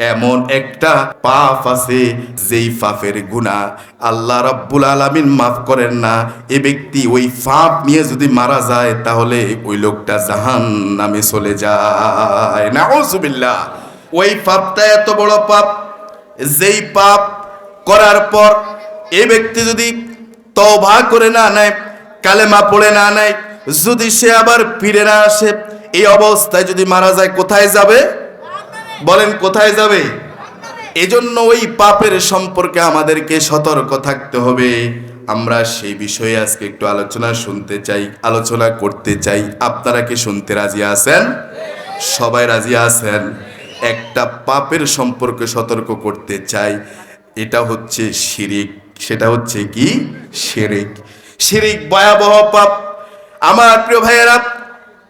এমন একটা পাপ আছে যেই পাপের গুণা আল্লাহ রাব্বুল আলামিন মাফ করেন না। এ ব্যক্তি ওই পাপ নিয়ে যদি মারা যায়, তাহলে ওই লোকটা জাহান নামে চলে যায়। না ওই পাপটা এত বড় পাপ, যেই পাপ করার পর এ ব্যক্তি যদি তওবা করে না নেয়, কালেমা পড়ে না নেয়, যদি সে আবার ফিরে না আসে, এই অবস্থায় যদি মারা যায়, কোথায় যাবে? বলেন, কোথায় যাবে? এজন্য ওই পাপের সম্পর্কে আমাদেরকে সতর্ক থাকতে হবে। আমরা সেই বিষয়ে আজকে একটু আলোচনা শুনতে চাই, আলোচনা করতে চাই। আপনারা কি শুনতে রাজি আছেন? সবাই রাজি আছেন? একটা পাপের সম্পর্কে সতর্ক করতে চাই, এটা হচ্ছে শিরিক, সেটা হচ্ছে কি? শিরিক। শিরিক ভয়াবহ পাপ। আমার প্রিয় ভাইয়েরা,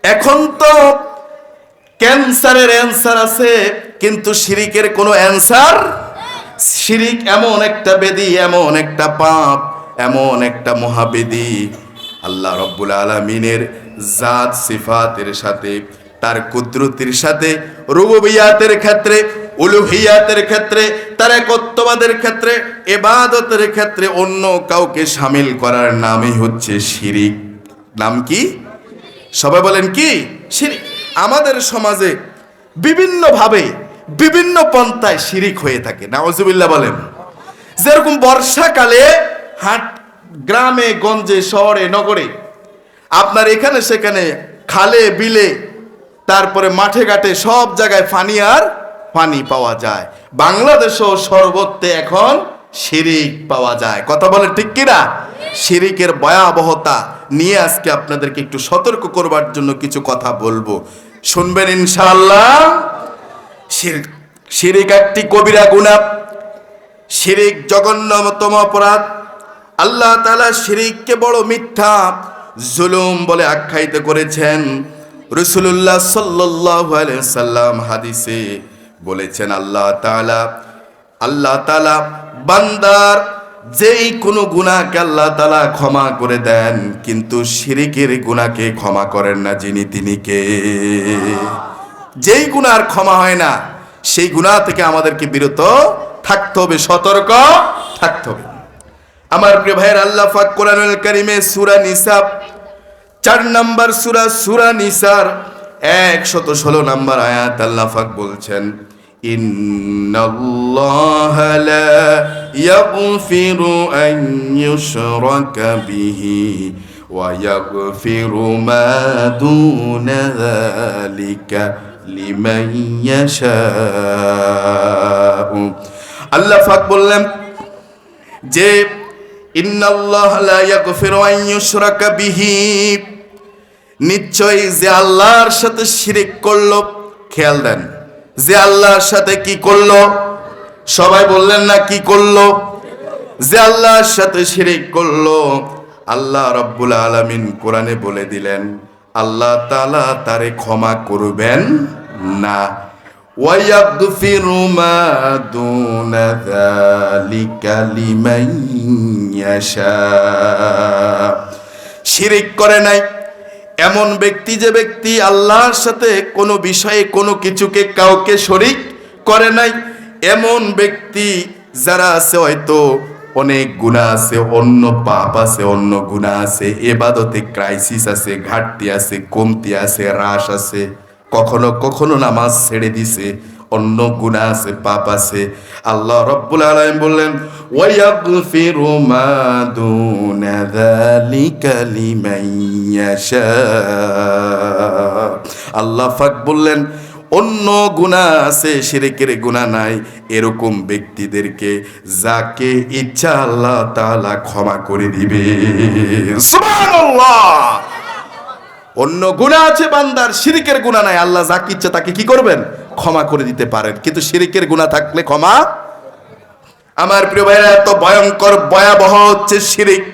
এখন তো ক্যান্সারের অ্যান্সার আছে, কিন্তু শিরিকের কোনো অ্যান্সার? শিরিক এমন একটা বেদি, এমন একটা পাপ, এমন একটা মহাবেদি। আল্লাহ রব্বুল আলমিনের জাত, সিফাতের সাথে, তার কুদরতির সাথে, রুববিয়াতের ক্ষেত্রে, উলুহিয়াতের ক্ষেত্রে, তার একত্ববাদের ক্ষেত্রে, এবাদতের ক্ষেত্রে অন্য কাউকে সামিল করার নামই হচ্ছে শিরিক। নাম কি? সবাই বলেন কি? শিরিক। আমাদের সমাজে বিভিন্নভাবে বিভিন্ন পন্থায় শিরিক হয়ে থাকে। নাওজুবিল্লাহ বলেন, যেরকম বর্ষাকালে হাট গ্রামে, গঞ্জে, শহরে, নগরে আপনার এখানে সেখানে খালে, বিলে, তারপরে মাঠে ঘাটে সব জায়গায় ফানি আর পানি পাওয়া যায়। বাংলাদেশও সর্বত্রে এখন শিরিক পাওয়া যায়। কথা বলে ঠিক কিনা? শিরিকের ভয়াবহতা নিয়ে আজকে আপনাদেরকে একটু সতর্ক করবার জন্য কিছু কথা বলব। শুনবেন ইনশাআল্লাহ। শির- শিরিক একটি কবিরা গুণা। শিরিক জঘন্যতম অপরাধ। আল্লাহ তাআলা শিরিককে বড় মিথ্যা, জুলুম বলে আখ্যায়িত করেছেন। রসুল্লাহ আলাইহি সাল্লাম হাদিসে বলেছেন, আল্লাহ তাআলা আল্লাহ তাআলা বান্দার যেই কোনো গুনাহকে আল্লাহ তালা ক্ষমা করে দেন, কিন্তু শিরিকের গুণাকে ক্ষমা করেন না যিনি তিনি কে। যেই গুনার ক্ষমা হয় না, সেই গুনাহ থেকে আমাদেরকে বিরত থাকতে হবে, সতর্ক থাকতে হবে। আমার প্রিয় ভাইয়ের, আল্লাহ পাক কোরআনুল কারিমে সূরা নিসা, চার নাম্বার সুরা সুরা নিসার, একশত ষোলো নাম্বার আয়াত আল্লাহ পাক বলছেন ইন্নাল্লাহ লা ইয়াগফিরু আন ইউশরাকা বিহি ওয়া ইয়াগফিরু মা দুনা যালিকা লিমান ইয়াশাউ আল্লাহ পাক বললেন যে, ইন্নাল্লাহ লা ইয়াগফিরু আন ইউশরাকা বিহি। নিশ্চয়ই যে আল্লাহর সাথে শিরিক করল, খেয়াল দেন। যে আল্লাহর সাথে কি করলো সবাই বললেন না কি করলো যে আল্লাহর সাথে শিরিক করলো আল্লাহ রব্বুল আলামিন কোরআনে বলে দিলেন আল্লাহ তাআলা তারে ক্ষমা করবেন না ويغفر ما دون ذلك لمن يشاء শিরিক করে নাই এমন ব্যক্তি যে ব্যক্তি আল্লাহর সাথে কোনো বিষয়ে কোনো কিছুকে কাউকে শরিক করে নাই, এমন ব্যক্তি যারা আছে হয়তো অনেক গুণা আছে, অন্য পাপ আছে, অন্য গুণা আছে, এবাদতে ক্রাইসিস আছে, ঘাটতি আছে, কমতি আছে, হ্রাস আছে, কখনো কখনো নামাজ ছেড়ে দিছে অন্য গুণা আছে, পাপ আছে। আল্লাহ রব্বুল আলামিন বললেন, ওয়ায়াগফিরু মা দুনা যালিকা লিমান আল্লাহ পাক বললেন, অন্য গুণা আছে, শিরিকের গুণা নাই। এরকম ব্যক্তিদেরকে যাকে ইচ্ছা আল্লাহ তাআলা ক্ষমা করে দিবে। সুবহানাল্লাহ! অন্য গুণা আছে, বান্দার শিরিকের গুণা নাই। আল্লাহ যাকে ইচ্ছা তাকে কি করবেন? ক্ষমা করে দিতে পারেন। কিন্তু শিরিকের গুণা থাকলে ক্ষমা? আমার প্রিয় ভাইরা এত ভয়ঙ্কর, ভয়াবহ হচ্ছে শিরিক।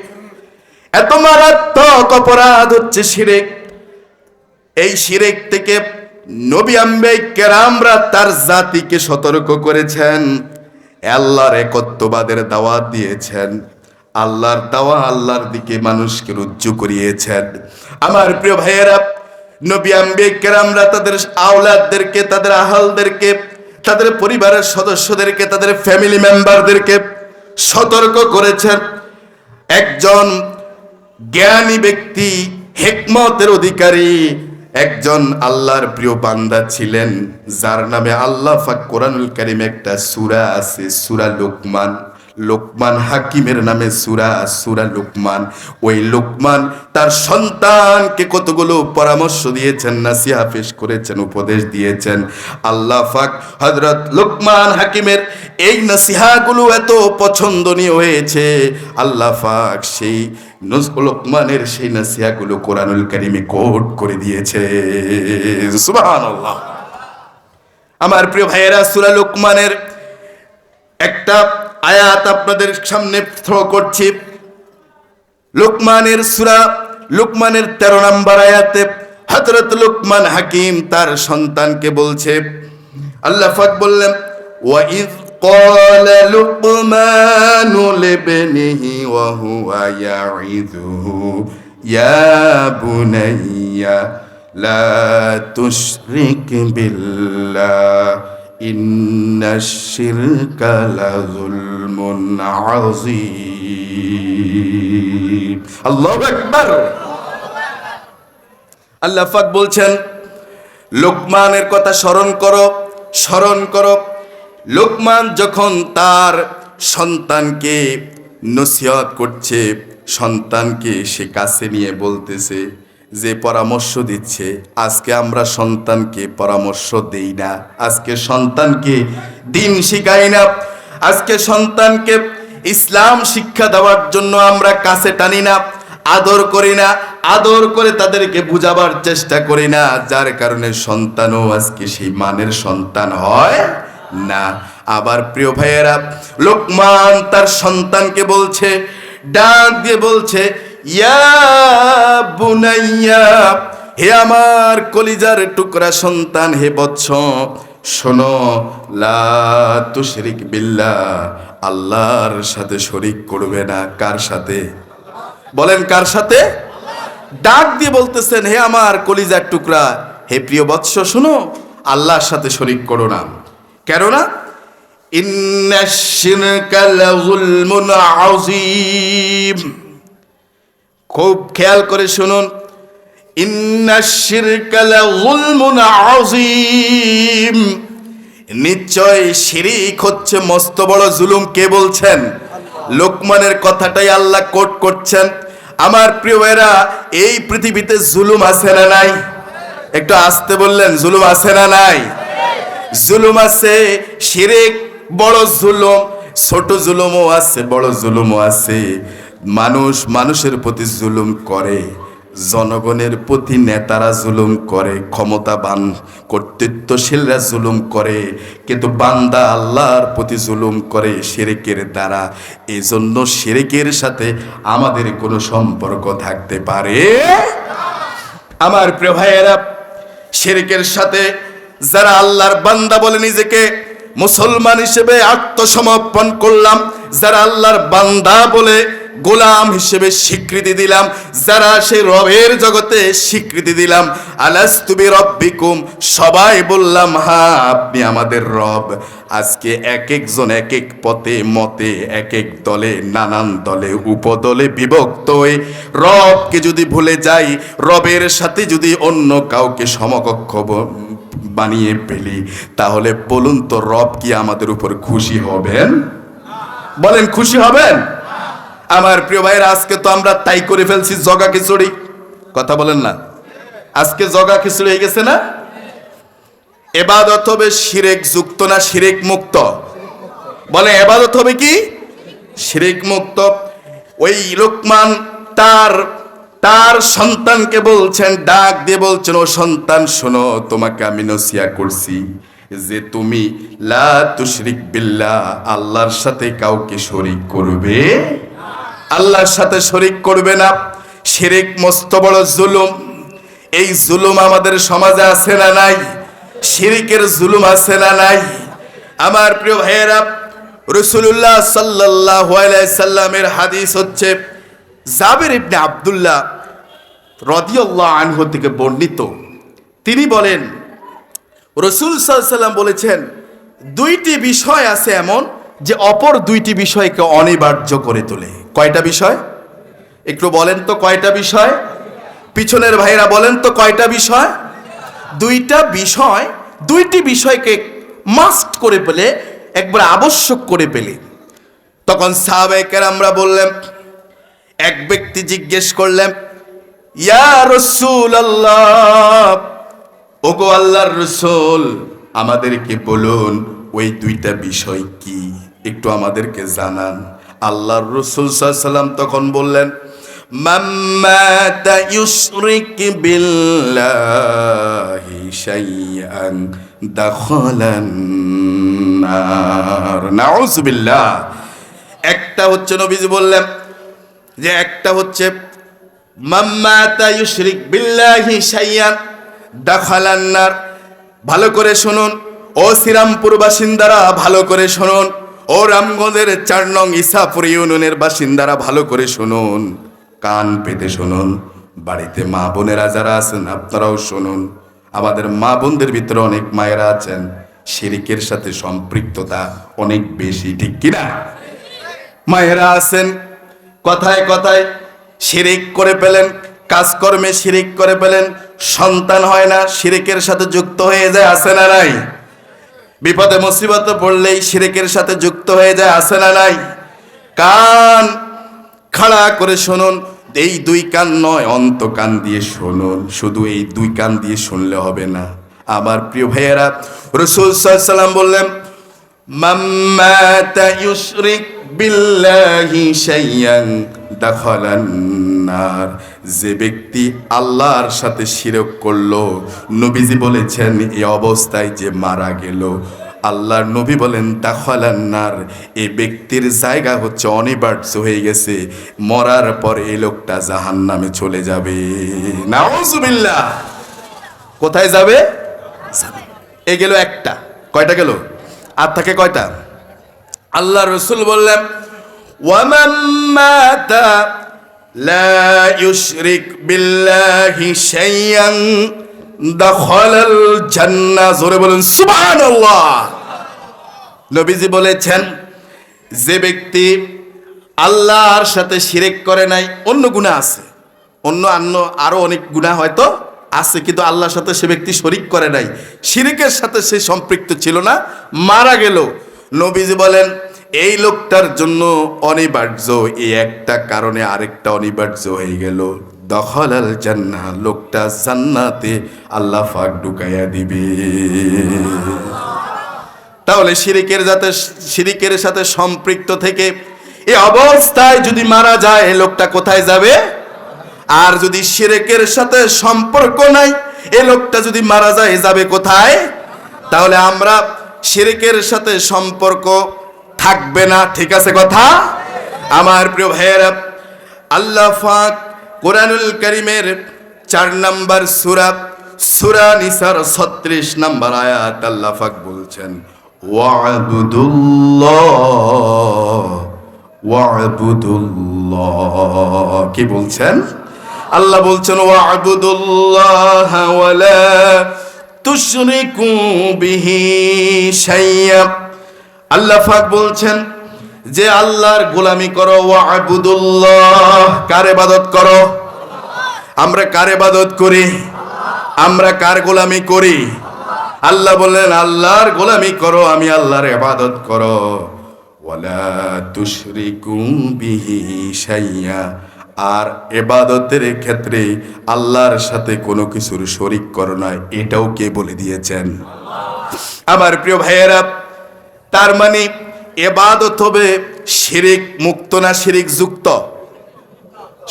এত মারাত্মক অপরাধ হচ্ছে শিরিক। এই শিরিক থেকে নবী আম্বে কেরামরা তার জাতিকে সতর্ক করেছেন। আল্লাহর একত্ববাদের দাওয়াত দিয়েছেন। আল্লাহর দাওয়া আল্লাহর দিকে মানুষকে রুজ্জু করিয়েছেন। আমার প্রিয় ভাইয়েরা নবী আম্বে কেরামরা তাদের আওলাদদেরকে, তাদের আহলদেরকে, তাদের পরিবারের সদস্যদেরকে, তাদের ফ্যামিলি মেম্বারদেরকে সতর্ক করেছেন। একজন জ্ঞানী ব্যক্তি, হেকমতের অধিকারী, একজন আল্লাহর প্রিয় বান্দা ছিলেন, যার নামে আল্লাহ ফাক কোরআনুল করিম একটা সূরা আছে, সুরা লোকমান। লোকমান হাকিমের নামে সুরা সুরা লোকমান। ওই লোকমান তার সন্তানকে কতগুলো পরামর্শ দিয়েছেন, নাসিহা পেশ করেছেন, উপদেশ দিয়েছেন। আল্লাহ ফাক হযরত লোকমান হাকিমের এই নাসিহাগুলো এত পছন্দনীয় হয়েছে। আল্লাহ ফাক সেই লোকমানের সেই নাসিহাগুলো কোরআনুল কারিমে কোট করে দিয়েছে। সুবহানাল্লাহ। আমার প্রিয় ভাইয়েরা, সুরা লোকমানের একটা আয়াত আপনাদের সামনে থ্রো করছি লোকমানের সূরা লোকমানের তেরো নম্বর আয়াতে হযরত লোকমান হাকিম তার সন্তানকে বলছে আল্লাহ পাক বললেন ওয়াইদ قال لقمان لابنه وهو يعظه يا بني لا تشرك بالله إن الشرك لظلم عظيم الله أكبر আল্লাহ পাক বলছেন লোকমানের কথা স্মরণ করো স্মরণ করো লোকমান যখন তার সন্তানকে নসিহত করছে সন্তানকে সে কাছে নিয়ে বলতেছে যে পরামর্শ দিচ্ছে, আজকে আমরা সন্তানকে পরামর্শ দেই না। আজকে সন্তানকে দিন শিখাই না। আজকে সন্তানকে ইসলাম শিক্ষা দেওয়ার জন্য আমরা কাছে টানি না, আদর করি না, আদর করে তাদেরকে বুঝাবার চেষ্টা করি না। যার কারণে সন্তানও আজকে সেই মানের সন্তান হয় না। আবার প্রিয় ভাইয়েরা, লোকমান তার সন্তানকে বলছে, ডাক দিয়ে বলছে ইয়া হে আমার কলিজার টুকরা সন্তান, হে বৎস, শোনো, লা তুশরিক বিল্লাহ, আল্লাহর সাথে শরিক করবে না, কার সাথে? বলেন, কার সাথে? ডাক দিয়ে বলতেছেন, হে আমার কলিজার টুকরা, হে প্রিয় বৎস, শোনো, আল্লাহর সাথে শরিক করো না। কেননা? ইন্না শিরকা লাযুলমুন আযীম। খুব খেয়াল করে শুনুন। নিশ্চয় শিরিক হচ্ছে মস্ত বড় জুলুম। কে বলছেন? লোকমানের কথাটাই আল্লাহ কোট করছেন। আমার এই পৃথিবীতে জুলুম আছে না নাই? একটু আসতে বললেন জুলুম আছে না নাই? জুলুম আছে শিরিক বড় জুলুম ছোট জুলুমও আছে বড় জুলুমও আছে। মানুষ মানুষের প্রতি জুলুম করে, জনগণের প্রতি নেতারা জুলুম করে, ক্ষমতাবান কর্তৃত্বশীলরা জুলুম করে, কিন্তু বান্দা আল্লাহর প্রতি জুলুম করে শিরিকের দ্বারা। এই জন্য শিরিকের সাথে আমাদের কোনো সম্পর্ক থাকতে পারে? আমার প্রিয় ভাইয়েরা, শিরিকের সাথে যারা আল্লাহর বান্দা বলে নিজেকে মুসলমান হিসেবে আত্মসমর্পণ করলাম, যারা আল্লাহর বান্দা বলে গোলাম হিসেবে স্বীকৃতি দিলাম। যারা সেই রবের জগতে স্বীকৃতি দিলাম। আলাস্তুবি রব্বিকুম সবাই বললাম, হা, আপনি আমাদের রব। আজকে এক একজন এক এক পথে, মতে এক এক দলে, নানান দলে, উপদলে বিভক্ত হয়ে রবকে যদি ভুলে যাই, রবের সাথে যদি অন্য কাউকে সমকক্ষ বানিয়ে ফেলি, তাহলে বলুন তো রব কি আমাদের উপর খুশি হবেন? বলেন, খুশি হবেন? আমার প্রিয় ভাইয়ের, আজকে তো আমরা তাই করে ফেলছি জগা খিচুড়ি। কথা বলেন না। আজকে জগা খিচুড়ি হয়ে গেছে না? এবাদত হবে শিরেক যুক্ত না শিরেক মুক্ত? বলে এবাদত হবে কি? শিরেক মুক্ত। ওই লোকমান তার তার সন্তানকে বলছেন, ডাক দিয়ে বলছেন, ও সন্তান, শোনো, তোমাকে আমি নসিয়া করছি যে তুমি লা তুশরিক বিল্লাহ, আল্লাহর সাথে কাউকে শরিক করবে আল্লাহর সাথে শরিক করবে না। শিরিক, মস্ত বড় জুলুম। এই জুলুম আমাদের সমাজে আছে না নাই? শিরিকের জুলুম আছে না নাই? আমার প্রিয় ভাইয়েরা রসুল্লাহ সাল্লাহ সাল্লামের হাদিস হচ্ছে জাবের ইবনে আবদুল্লাহ রদিয়াল্লাহ আনহু থেকে বর্ণিত। তিনি বলেন, রসুল সাল্লাম বলেছেন, দুইটি বিষয় আছে এমন যে অপর দুইটি বিষয়কে অনিবার্য করে তোলে। কয়টা বিষয়? একটু বলেন তো কয়টা বিষয়? পিছনের ভাইরা বলেন তো কয়টা বিষয়? দুইটা বিষয়, দুইটি বিষয়কে মাস্ট করে পেলে, একবার আবশ্যক করে পেলে। তখন সাহাবেকের আমরা বললাম এক ব্যক্তি জিজ্ঞেস করলেন, ইয়া আল্লাহ ওগো আল্লাহর রসুল, আমাদেরকে বলুন, ওই দুইটা বিষয় কি? একটু আমাদেরকে জানান। আল্লাহর রসুল সাল্লাম তখন বললেন মাম্মাতা ইউশরিক বিল্লাহি শাইআন দাখালান নাউযুবিল্লাহ একটা হচ্ছে নবীজি বললেন, যে একটা হচ্ছে মাম্মাতা ইউশরিক বিল্লাহি শাইআন দাখালান নার। ভালো করে শুনুন। ও শ্রীরামপুর বাসিন্দারা ভালো করে শুনুন। ও রামগঞ্জের চার নং ইসাপুর ইউনিয়নের বাসিন্দারা ভালো করে শুনুন, কান পেতে শুনুন, বাড়িতে মা বোনেরা যারা আছেন, আপনারাও শুনুন। আমাদের মা বোনদের ভিতরে অনেক মায়েরা আছেন, শিরিকের সাথে সম্পৃক্ততা অনেক বেশি, ঠিক কিনা? মায়েরা আছেন, কথায় কথায় শিরিক করে পেলেন কাজকর্মে শিরিক করে পেলেন সন্তান হয় না, শিরিকের সাথে যুক্ত হয়ে যায় আসে না নাই? বিপদে মুসিবতে পড়লেই শিরিকের সাথে যুক্ত হয়ে যায় আসে না নাই? কান খাড়া করে শুনুন, এই দুই কান নয়, অন্ত কান দিয়ে শুনুন, শুধু এই দুই কান দিয়ে শুনলে হবে না। আমার প্রিয় ভাইয়েরা, রসুল সাল্লাম বললেন মাম্মাতা ইউশরিক বিল্লাহি শাইয়ান যে ব্যক্তি আল্লাহর সাথে শিরক করল, নবীজি বলেছেন এই অবস্থায় যে মারা গেল। আল্লাহর নবী বলেন দাখালান্নার এই ব্যক্তির জায়গা হচ্ছে অনিবার্য হয়ে গেছে। মরার পর এই লোকটা জাহান নামে চলে যাবে। নাউজুবিল্লাহ। কোথায় যাবে? এ গেল একটা। কয়টা গেল? আর থাকে কয়টা? আল্লাহ রসুল বললেন, ওয়ামান লা ইউশরিক বিল্লাহি শাইয়ান দাখালাল জান্নাহ। জোরে বলুন, সুবহানাল্লাহ। নবীজি বলেছেন, যে ব্যক্তি আল্লাহর সাথে শিরেক করে নাই, অন্য গুণা আছে। অন্য অন্য আরও অনেক গুণা হয়তো আছে, কিন্তু আল্লাহর সাথে সে ব্যক্তি শরিক করে নাই। শিরিকের সাথে সে সম্পৃক্ত ছিল না, মারা গেল। নবীজি বলেন এই লোকটার জন্য অনিবার্য, এই একটা কারণে আরেকটা অনিবার্য হয়ে গেল। দখল আল জান্না লোকটা জান্নাতে আল্লাহ ফাক ঢুকাইয়া দিবে। তাহলে শিরিকের যাতে, শিরিকের সাথে সম্পৃক্ত থেকে এই অবস্থায় যদি মারা যায়, এই লোকটা কোথায় যাবে? আর যদি শিরেকের সাথে সম্পর্ক নাই এ লোকটা যদি মারা যায়, যাবে কোথায়? তাহলে আমরা শিরিকের সাথে সম্পর্ক থাকবে না, ঠিক আছে কথা? আমার প্রিয় ভাইয়েরা, আল্লাহ ফাক কোরআনুল করিমের চার নাম্বার সুরা সুরা নিসার ছত্রিশ নাম্বার আয়াত আল্লাহ ফাক বলছেন কি বলছেন? আল্লাহ বলছেন, ওয়াবুদুল্লাহ তুশরিকু বিহি শাইয়া। আল্লাহ ফাক বলছেন যে আল্লাহর গোলামি করো, ওয়াবুদুল্লাহ। কার ইবাদত করো? আমরা কার ইবাদত করি? আমরা কার গোলামি করি? আল্লাহ বললেন, আল্লাহর গোলামি করো, আমি আল্লাহর ইবাদত করো। ওয়ালা তুশরিকু বিহি শাইয়া। আর এবাদতের ক্ষেত্রে আল্লাহর সাথে কোনো কিছুর শরিক করো না, এটাও কে বলে দিয়েছেন? আমার প্রিয় ভাইয়েরা তার মানে এবাদত হবে শিরিক মুক্ত না শিরিক যুক্ত?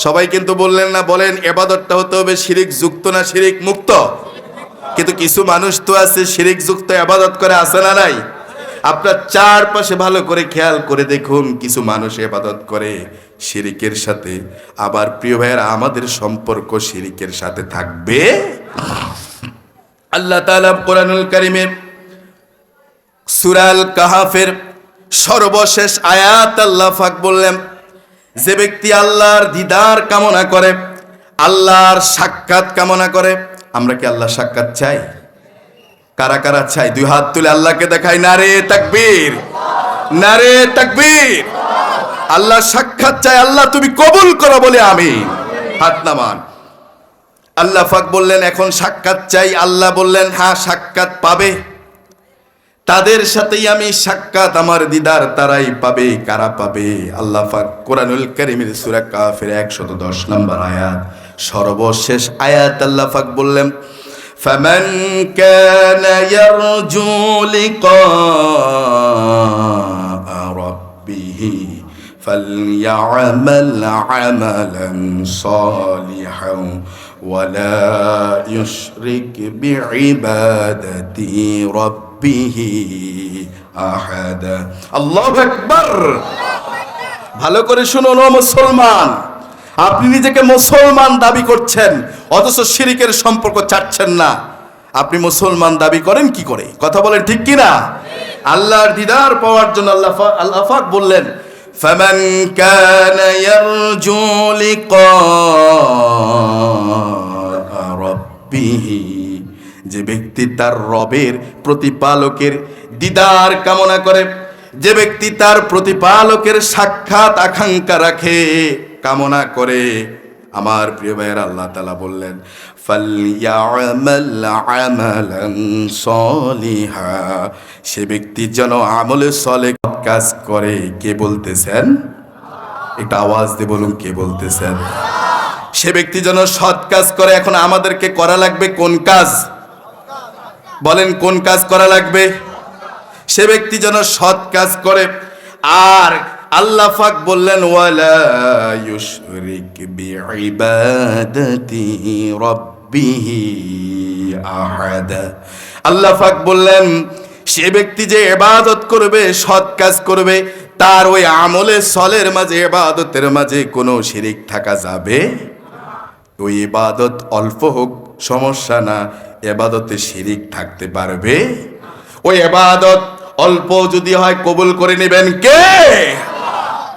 সবাই কিন্তু বললেন না, বলেন এবাদতটা হতে হবে শিরিক যুক্ত না শিরিক মুক্ত? কিন্তু কিছু মানুষ তো আছে শিরিক যুক্ত এবাদত করে আসে না নাই? আপনার চারপাশে ভালো করে খেয়াল করে দেখুন, কিছু মানুষ এবাদত করে শিরিকের সাথে। আবার প্রিয় ভাইয়েরা, আমাদের সম্পর্ক শিরিকের সাথে থাকবে? আল্লাহ তাআলা কোরআনুল কারিমের সুরাল কাহাফের সর্বশেষ আয়াত আল্লাহ ফাক বললেন, যে ব্যক্তি আল্লাহর দিদার কামনা করে, আল্লাহর সাক্ষাৎ কামনা করে, আমরা কি আল্লাহ সাক্ষাৎ চাই? কারা কারা চাই? দুই হাত তুলে আল্লাহকে দেখাই, নারে তাকবীর নারে তাকবীর। আল্লাহ সাক্ষাৎ চাই, আল্লাহ তুমি কবুল করো বলে আমি হাত নামান। আল্লাহ ফাক বললেন, এখন সাক্ষাৎ চাই। আল্লাহ বললেন হ্যাঁ সাক্ষাৎ পাবে। তাদের সাথেই আমি সাক্ষাৎ আমার দিদার তারাই পাবে কারা পাবে আল্লাহ পাক কোরআনুল কারীমের সূরা কাফির 110 নম্বর আয়াত সর্বশেষ আয়াত আল্লাহ পাক বললেন فمن كان يرجو لقاء ربه فليعمل عملا صالحا ولا يشرك بعبادة ربه أحدا الله أكبر ভালো করে শুনুন ও মুসলমান আপনি নিজেকে মুসলমান দাবি করছেন অথচ শিরিকের সম্পর্ক চাচ্ছেন না আপনি মুসলমান দাবি করেন কি করে কথা বলেন ঠিক কি না আল্লাহর দিদার পাওয়ার জন্য আল্লাহ ফা- আল্লাহ পাক বললেন فمن كان يرجو لقاء ربه যে ব্যক্তি তার রবের প্রতিপালকের দিদার কামনা করে, যে ব্যক্তি তার প্রতিপালকের সাক্ষাৎ আকাঙ্ক্ষা রাখে, কামনা করে। আমার প্রিয় ভাইয়ের, আল্লাহ তালা বললেন সে ব্যক্তি যেন আমলে সলে কাজ করে। কে বলতেছেন? একটা আওয়াজ দিয়ে বলুন, কে বলতেছেন? সে ব্যক্তি যেন সৎ কাজ করে, এখন আমাদেরকে করা লাগবে কোন কাজ? বলেন, কোন কাজ করা লাগবে? সে ব্যক্তি যেন সৎ কাজ করে। আর আল্লাহ পাক বললেন, ওয়ালা আল্লাহ পাক বললেন, সে ব্যক্তি যে এবাদত করবে, সৎ কাজ করবে, তার ওই আমলে, সলের মাঝে এবাদতের মাঝে কোনো শিরিক থাকা যাবে? ওই ইবাদত অল্প হোক, সমস্যা না। এবাদতে শিরিক থাকতে পারবে? ওই এবাদত অল্প যদি হয় কবুল করে নেবেন কে?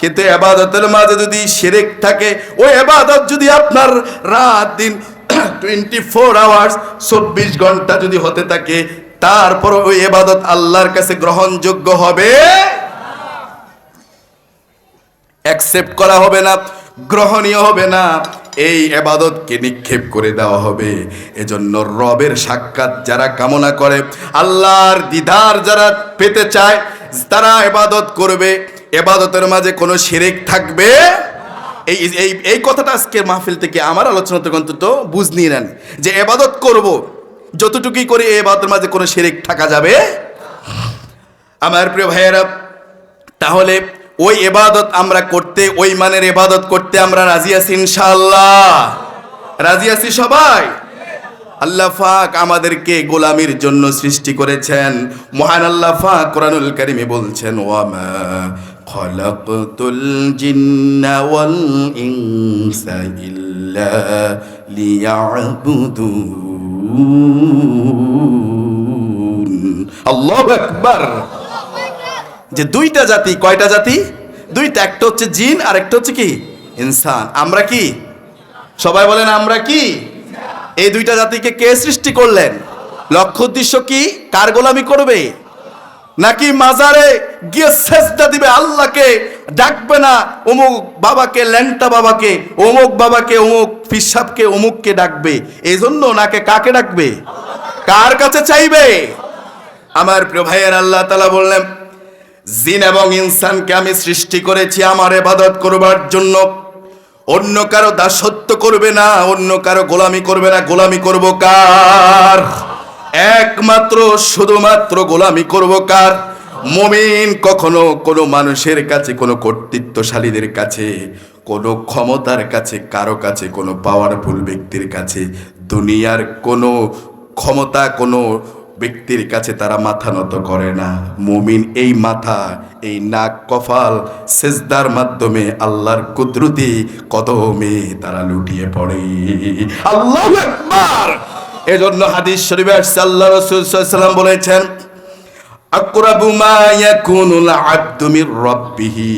কিন্তু এবাদতের মাঝে যদি শিরিক থাকে, ওই এবাদত যদি আপনার রাত দিন টোয়েন্টি ফোর আওয়ার্স চব্বিশ ঘণ্টা যদি হতে থাকে তারপর ওই এবাদত আল্লাহর কাছে গ্রহণযোগ্য হবে? অ্যাকসেপ্ট করা হবে না, গ্রহণীয় হবে না এই এবাদতকে নিক্ষেপ করে দেওয়া হবে। এজন্য রবের সাক্ষাৎ যারা কামনা করে, আল্লাহর দিদার যারা পেতে চায়, তারা এবাদত করবে। এবাদতের মাঝে কোনো শিরেক থাকবে? এই এই এই কথাটা আজকে মাহফিল থেকে আমার আলোচনা থেকে অন্তত বুঝ নিয়ে নেন যে এবাদত করব। যতটুকুই করে এই এবাদতের মাঝে কোনো শিরেক থাকা যাবে? আমার প্রিয় ভাইয়েরা, তাহলে ওই এবাদত আমরা করতে, ওই মানের এবাদত করতে আমরা রাজি আছি ইনশাআল্লাহ। রাজি আছি সবাই? আল্লাহ ফাক আমাদেরকে গোলামির জন্য সৃষ্টি করেছেন। মহান আল্লাহ ফাক কোরআনুল কারিমে বলছেন, ওয়ামা খলাকতুল জিন্না ওয়াল ইনসা ইল্লা লিয়াবুদুন আল্লাহু আকবার। যে দুইটা জাতি, কয়টা জাতি? দুইটা, একটা হচ্ছে জিন আর একটা হচ্ছে কি? ইনসান। আমরা কি? সবাই বলেন, আমরা কি? এই দুইটা জাতিকে কে সৃষ্টি করলেন? লক্ষ্য উদ্দেশ্য কি? কার গোলামি করবে? নাকি মাজারে গিয়ে সেজদা দিবে আল্লাহকে? ডাকবে না অমুক বাবাকে, ল্যাংটা বাবাকে, অমুক বাবাকে, অমুক পিসাবকে, অমুককে ডাকবে? এই জন্য নাকে কাকে ডাকবে? কার কাছে চাইবে? আমার প্রিয় ভাইয়ের আল্লাহ তালা বললেন জিন এবং ইনসানকে আমি সৃষ্টি করেছি, আমার এবাদত করবার জন্য। অন্য কারও দাসত্ব করবে না, অন্য কারও গোলামি করবে না। গোলামি করব কার? একমাত্র, শুধুমাত্র গোলামি করব কার? মমিন কখনো কোনো মানুষের কাছে, কোনো কর্তৃত্বশালীদের কাছে, কোনো ক্ষমতার কাছে, কারও কাছে, কোনো পাওয়ারফুল ব্যক্তির কাছে, দুনিয়ার কোনো ক্ষমতা, কোনো ব্যক্তির কাছে তারা মাথা নত করে না। মুমিন এই মাথা, এই নাক কফাল সেজদার মাধ্যমে আল্লাহর কুদরতি কদমে তারা লুটিয়ে পড়ে। আল্লাহ আকবার! এজন্য হাদিস শরীফে আসছে, আল্লাহ ওয়াসাল্লাম বলেছেন, আকরাবু মা ইয়াকুনুল আবদু মির রাব্বিহি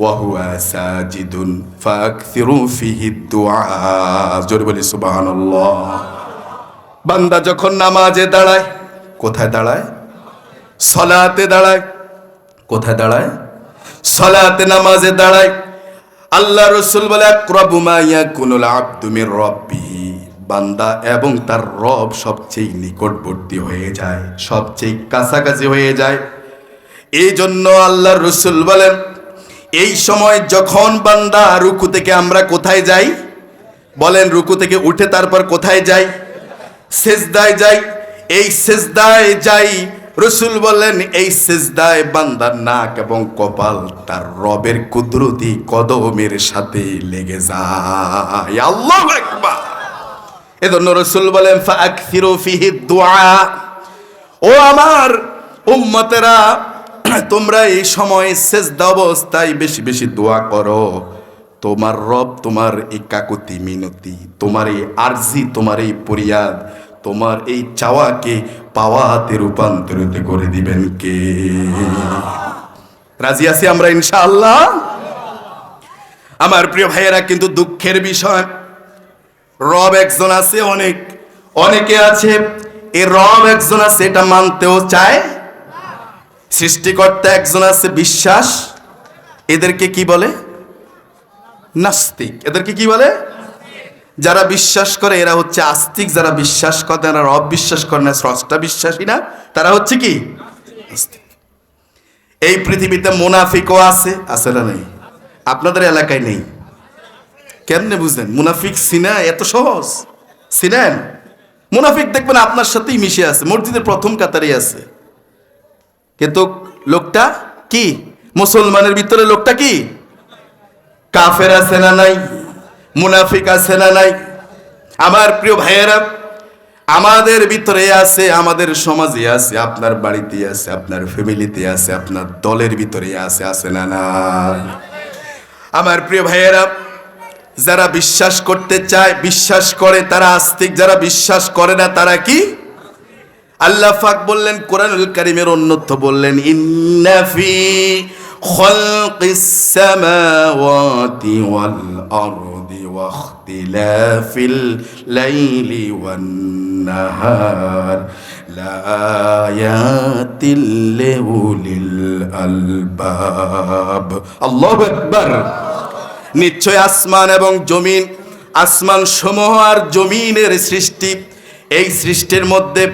ওয়া হুয়া সাজিদুন ফাকথিরু ফিহি দুআ। জোরে বলি, সুবহানাল্লাহ। বান্দা যখন নামাজে দাঁড়ায় কোথায় দাঁড়ায়? সলাতে দাঁড়ায়। কোথায় দাঁড়ায়? সলাতে নামাজে দাঁড়ায়। আল্লাহ রসুল বলে আক্রাবুমা ইয়াকুনুল আব্দু মির রাব্বিহি। বান্দা এবং তার রব সবচেয়ে নিকটবর্তী হয়ে যায়, সবচেয়ে কাছাকাছি হয়ে যায়। এই জন্য আল্লাহ রসুল বলেন, এই সময় যখন বান্দা রুকু থেকে আমরা কোথায় যাই? বলেন, রুকু থেকে উঠে তারপর কোথায় যাই? সেজদায় যাই। এই সেজদায় যাই, রসুল বলেন, এই সেজদায় বান্দার নাক এবং কপাল তার রবের কুদরতি কদমের সাথে লেগে যায়। আল্লাহ একবার এজন্য রসুল বলেন দুআ ও আমার উম্মতেরা, তোমরা এই সময় সেজদা অবস্থায় বেশি বেশি দোয়া করো। তোমার রব তোমার এই কাকুতি মিনতি, তোমার এই আরজি, তোমার এই পরিয়াদ তোমার এই চাওয়াকে পাওয়াতে রূপান্তরিত করে দিবেন কে? রাজি আছি আমরা ইনশাআল্লাহ? আমার প্রিয় ভাইয়েরা, কিন্তু দুঃখের বিষয়, রব একজন আছে, অনেক, অনেকে আছে, এ রব একজন আছে, এটা মানতেও চায়। সৃষ্টিকর্তা একজন আছে, বিশ্বাস। এদেরকে কি বলে? নাস্তিক। এদেরকে কি বলে? যারা বিশ্বাস করে, এরা হচ্ছে আস্তিক, যারা বিশ্বাস করে এরা রব বিশ্বাস করে না, স্রষ্টা বিশ্বাসী না, তারা হচ্ছে কি? এই পৃথিবীতে মুনাফিকও আছে আছে না নেই? আপনাদের এলাকায় নেই। কেমনে বুঝলেন? মুনাফিক সিনা এত সহজ? সিনেন? মুনাফিক দেখবেন আপনার সাথেই মিশে আছে, মসজিদের প্রথম কাতারে আছে। কিন্তু লোকটা কি? মুসলমানের ভিতরে লোকটা কি? কাফের আছে না নাই? মুনাফিক আছে না নাই? আমার প্রিয় ভাইয়েরা, আমাদের ভিতরে আছে, আমাদের সমাজে আছে, আপনার বাড়িতে আছে, আপনার ফ্যামিলিতে আছে, আপনার দলের ভিতরে আছে আছে না নাই? আমার প্রিয় ভাইয়েরা, যারা বিশ্বাস করতে চায়, বিশ্বাস করে, তারা আস্তিক, যারা বিশ্বাস করে না, তারা কি? আল্লাহ ফাক বললেন, কোরআনুল কারিমের অন্যত্র বললেন ইন্নাফি ওয়াল আরদি ওয়াখতিলাফিল লাইলি ওয়ান নাহার লায়াতিল লিউলিল আলবাব আল্লাহু আকবার নিশ্চয় আসমান এবং জমিন, আসমান সমূহ আর জমিনের সৃষ্টি। এই সৃষ্টির মধ্যে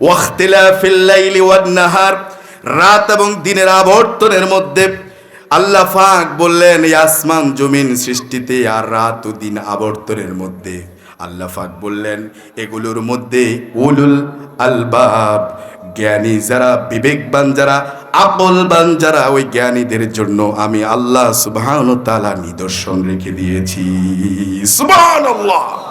ওয়াখতিলাফিল লাইলি ওয়ান নাহার রাত এবং দিনের আবর্তনের মধ্যে আল্লাহ ফাক বললেন আসমান জমিন সৃষ্টিতে আর রাত ও দিন আবর্তনের মধ্যে। আল্লাহ ফাক বললেন, এগুলোর মধ্যে উলুল আলবাব, জ্ঞানী যারা, বিবেকবান যারা, আকলবান যারা, ওই জ্ঞানীদের জন্য আমি আল্লাহ সুবহান তালা নিদর্শন রেখে দিয়েছি। আল্লাহ